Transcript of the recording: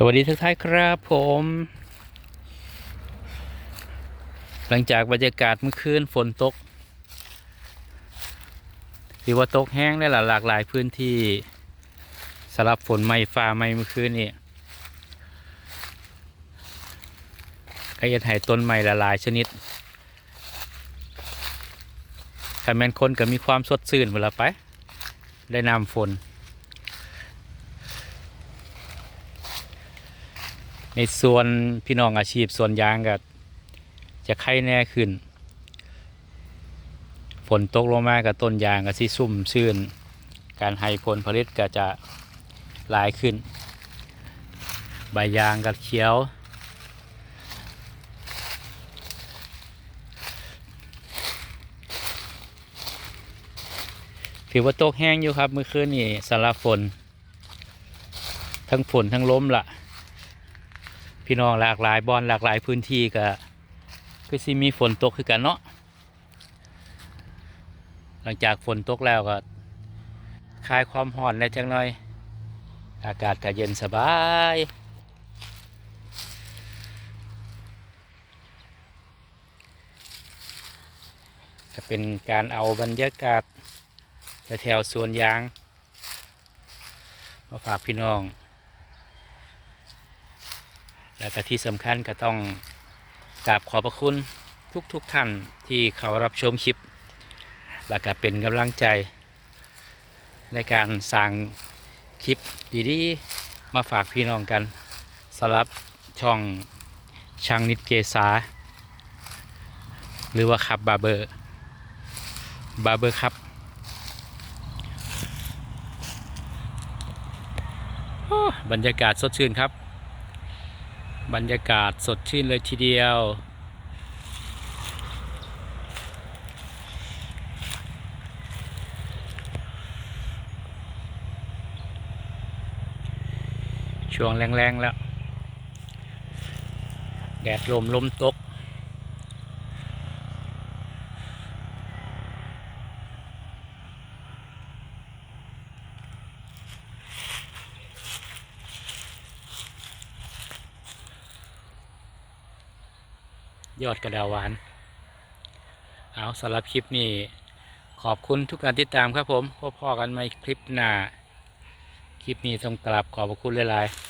สวัสดีทุกท่านครับผม หลังจากบรรยากาศเมื่อคืนฝนตกถือว่าตกแห้งได้ลหลากหลายพื้นที่สำหรับฝนไม่ฟ้าไม่เมื่อคืนนี่ก็จะให้ต้นไม้ละลายชนิดถ้าแม่นคนก็มีความสดชื่นเวลาไป ได้นำฝน ในส่วนพี่น้องอาชีพส่วนยางก็จะไข้แน่ขึ้น ฝนตกลงมากับต้นยางก็สิซุ่มซื่น การให้ผลผลิตก็จะหลายขึ้น ใบยางก็เขียว ถือว่าตกแห้งอยู่ครับเมื่อคืนนี้สำหรับฝน ทั้งฝนทั้งล้มล่ะ พี่น้องหลากหลายบอนหลากหลายพื้นที่ก็คือสิมีฝนตกคือกันเนาะหลังจากฝนตกแล้วก็คลายความร้อนได้จังหน่อย อากาศก็เย็นสบายก็เป็นการเอาบรรยากาศแถวสวนยาง มาฝากพี่น้อง และก็ที่สำคัญก็ต้องกราบขอบพระคุณทุกๆทท่านที่เขารับชมคลิป และก็เป็นกำลังใจ ในการสร้างคลิปดีๆ มาฝากพี่น้องกันสำหรับช่องช่างนิดเกษา หรือว่าขับบาเบอร์บาเบอร์ครับบรรยากาศสดชื่นครับ บรรยากาศสดชื่นเลยทีเดียว ช่วงแรงๆแล้ว แดดลมลมตก ยอดกระดาหวาน เอาสำหรับคลิปนี้ขอบคุณทุกการติดตามครับผมพบพอกันใหม่คลิปหน้า คลิปนี้ต้องกราบขอบพระคุณหลายๆ